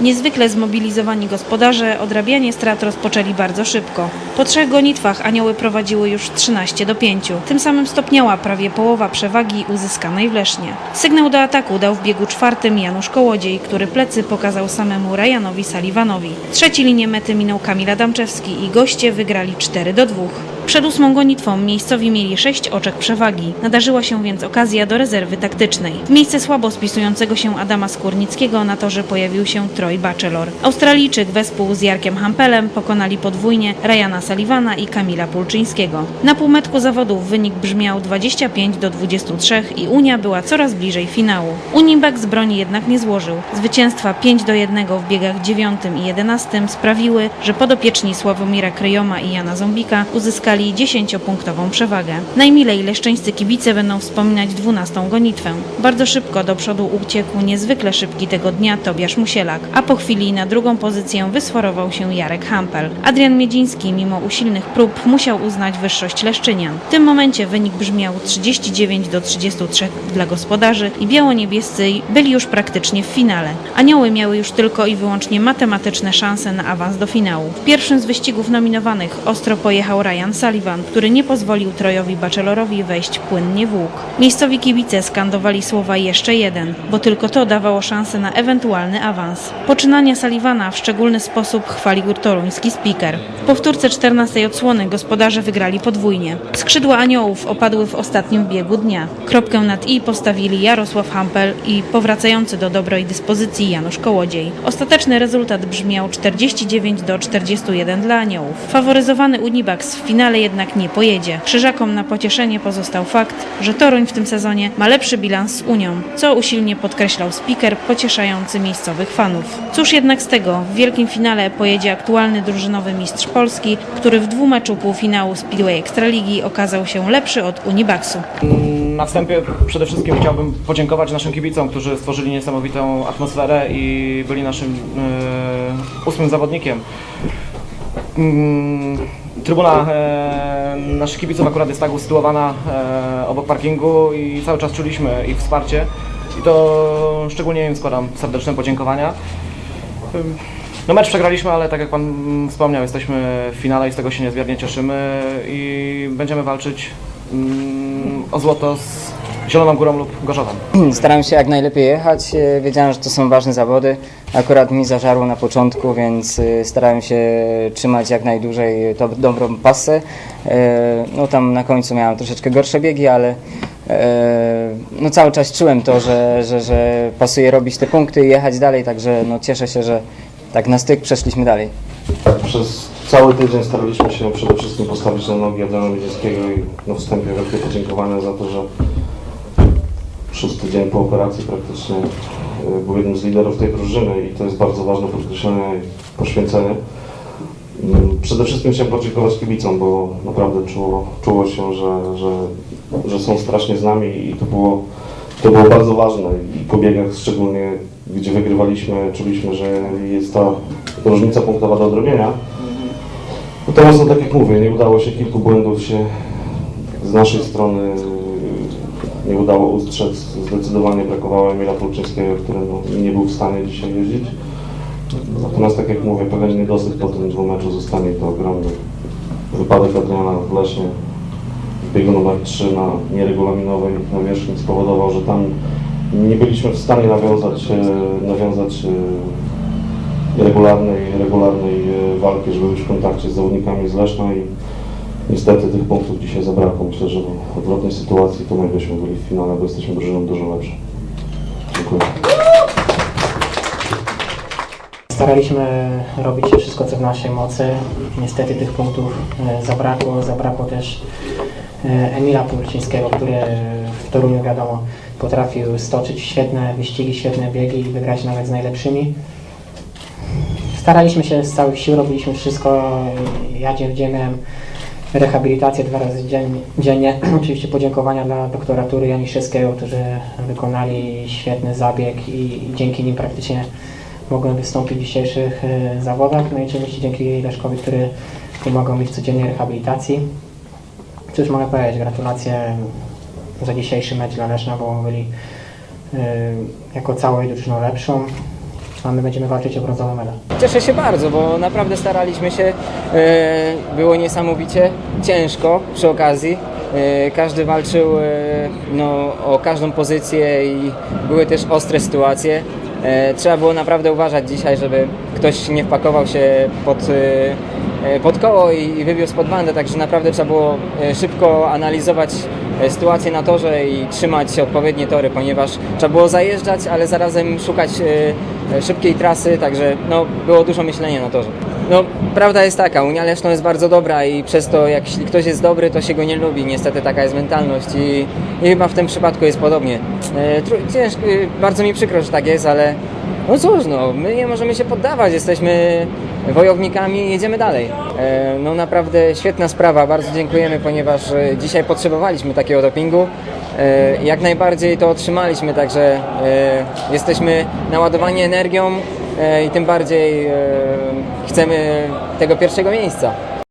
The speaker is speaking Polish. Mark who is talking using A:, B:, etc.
A: Niezwykle zmobilizowani gospodarze odrabianie strat rozpoczęli bardzo szybko. Po trzech gonitwach anioły prowadziły już 13 do 5. Tym samym stopniała prawie połowa przewagi uzyskanej w Lesznie. Sygnał do ataku dał w biegu czwartym Janusz Kołodziej, który plecy pokazał samemu Rajanowi Sullivanowi. Trzeci linię mety minął Kamil Adamczewski i goście wygrali 4 do 2. Przed ósmą gonitwą miejscowi mieli sześć oczek przewagi. Nadarzyła się więc okazja do rezerwy taktycznej. W miejsce słabo spisującego się Adama Skórnickiego na torze pojawił się Troy Bachelor. Australijczyk wespół z Jarkiem Hampelem pokonali podwójnie Ryana Sullivana i Kamila Pulczyńskiego. Na półmetku zawodów wynik brzmiał 25 do 23 i Unia była coraz bliżej finału. Unibek z broni jednak nie złożył. Zwycięstwa 5 do 1 w biegach 9 i 11 sprawiły, że podopieczni Sławomira Kryjoma i Jana Zombika uzyskali 10-punktową przewagę. Najmilej leszczeńscy kibice będą wspominać 12 gonitwę. Bardzo szybko do przodu uciekł niezwykle szybki tego dnia Tobiasz Musielak, a po chwili na drugą pozycję wysforował się Jarek Hampel. Adrian Miedziński mimo usilnych prób musiał uznać wyższość Leszczynian. W tym momencie wynik brzmiał 39 do 33 dla gospodarzy i biało-niebiescy byli już praktycznie w finale. Anioły miały już tylko i wyłącznie matematyczne szanse na awans do finału. W pierwszym z wyścigów nominowanych ostro pojechał Ryan Sullivan, który nie pozwolił Trojowi Bachelorowi wejść płynnie w łuk. Miejscowi kibice skandowali słowa jeszcze jeden, bo tylko to dawało szansę na ewentualny awans. Poczynania Sullivana w szczególny sposób chwalił toruński speaker. W powtórce 14 odsłony gospodarze wygrali podwójnie. Skrzydła aniołów opadły w ostatnim biegu dnia. Kropkę nad i postawili Jarosław Hampel i powracający do dobrej dyspozycji Janusz Kołodziej. Ostateczny rezultat brzmiał 49 do 41 dla aniołów. Faworyzowany Unibax w finale jednak nie pojedzie. Krzyżakom na pocieszenie pozostał fakt, że Toruń w tym sezonie ma lepszy bilans z Unią, co usilnie podkreślał speaker pocieszający miejscowych fanów. Cóż jednak z tego, w wielkim finale pojedzie aktualny drużynowy mistrz Polski, który w dwumeczu półfinału Speedway Ekstraligi okazał się lepszy od Unibaxu.
B: Na wstępie przede wszystkim chciałbym podziękować naszym kibicom, którzy stworzyli niesamowitą atmosferę i byli naszym e, ósmym zawodnikiem. Mm, Trybuna e, naszych kibiców akurat jest tak usytuowana e, obok parkingu i cały czas czuliśmy ich wsparcie i to szczególnie im składam serdeczne podziękowania. No mecz przegraliśmy, ale tak jak Pan wspomniał, jesteśmy w finale i z tego się niezmiernie cieszymy i będziemy walczyć mm, o złoto z Zieloną Górą lub Gorzowem.
C: Starałem się jak najlepiej jechać. e, Wiedziałem, że to są ważne zawody. Akurat mi zażarło na początku, więc e, starałem się trzymać jak najdłużej to dobrą pasę. E, No tam na końcu miałem troszeczkę gorsze biegi, ale no cały czas czułem to, że, że, że pasuje robić te punkty i jechać dalej, także no cieszę się, że tak na styk przeszliśmy dalej.
D: Przez cały tydzień staraliśmy się przede wszystkim postawić na nogi Adama Miedzińskiego i na wstępie wielkie podziękowania za to, że szósty dzień po operacji praktycznie y, był jednym z liderów tej drużyny i to jest bardzo ważne podkreślenie i poświęcenie. Mm, Przede wszystkim chciałem podziękować kibicom, bo naprawdę czuło, czuło się, że, że, że są strasznie z nami i to było, to było bardzo ważne i po biegach szczególnie, gdzie wygrywaliśmy, czuliśmy, że jest ta różnica punktowa do odrobienia. Natomiast no, tak jak mówię, nie udało się, kilku błędów się z naszej strony nie udało ustrzec. Zdecydowanie brakowało Emila Pulczyńskiego, który no, nie był w stanie dzisiaj jeździć. Natomiast tak jak mówię, pewien niedosyt po tym dwumeczu zostanie to ogromny. Wypadek Adriana w Lesznie w biegu numer 3 na nieregulaminowej nawierzchni spowodował, że tam nie byliśmy w stanie nawiązać, e, nawiązać e, regularnej, regularnej e, walki, żeby być w kontakcie z zawodnikami z Leszna i niestety tych punktów dzisiaj zabrakło. Myślę, że w odwrotnej sytuacji to my byśmy byli w finale, bo jesteśmy drużyną dużo lepszą. Dziękuję.
E: Staraliśmy robić wszystko, co w naszej mocy. Niestety tych punktów e, zabrakło. Zabrakło też e, Emila Pulczyńskiego, który w Toruniu, wiadomo, potrafił stoczyć świetne wyścigi, świetne biegi i wygrać nawet z najlepszymi. Staraliśmy się z całych sił, robiliśmy wszystko. Ja dzień miałem rehabilitację dwa razy dzien- dziennie. Oczywiście podziękowania dla doktora Tury Janiszewskiego, którzy wykonali świetny zabieg i dzięki nim praktycznie mogłem wystąpić w dzisiejszych e, zawodach. No i oczywiście dzięki Leszkowi, który pomagał mi w codziennej rehabilitacji. Cóż mogę powiedzieć, gratulacje za dzisiejszy mecz dla Leszna, bo byli e, jako całość drużyną lepszą. A my będziemy walczyć o brązowy medal.
C: Cieszę się bardzo, bo naprawdę staraliśmy się. e, Było niesamowicie ciężko przy okazji. E, Każdy walczył e, no, o każdą pozycję i były też ostre sytuacje. Trzeba było naprawdę uważać dzisiaj, żeby ktoś nie wpakował się pod, pod koło i wybił spod bandy, także naprawdę trzeba było szybko analizować sytuację na torze i trzymać odpowiednie tory, ponieważ trzeba było zajeżdżać, ale zarazem szukać e, e, szybkiej trasy, także no, było dużo myślenia na torze. No, prawda jest taka, Unia Leszno jest bardzo dobra i przez to, jak jeśli ktoś jest dobry, to się go nie lubi. Niestety taka jest mentalność i, i chyba w tym przypadku jest podobnie. E, ciężko, e, bardzo mi przykro, że tak jest, ale no cóż, no, my nie możemy się poddawać, jesteśmy wojownikami jedziemy dalej. E, no naprawdę świetna sprawa, bardzo dziękujemy, ponieważ e, dzisiaj potrzebowaliśmy takiego dopingu. E, Jak najbardziej to otrzymaliśmy, także jesteśmy naładowani energią i tym bardziej chcemy tego pierwszego miejsca.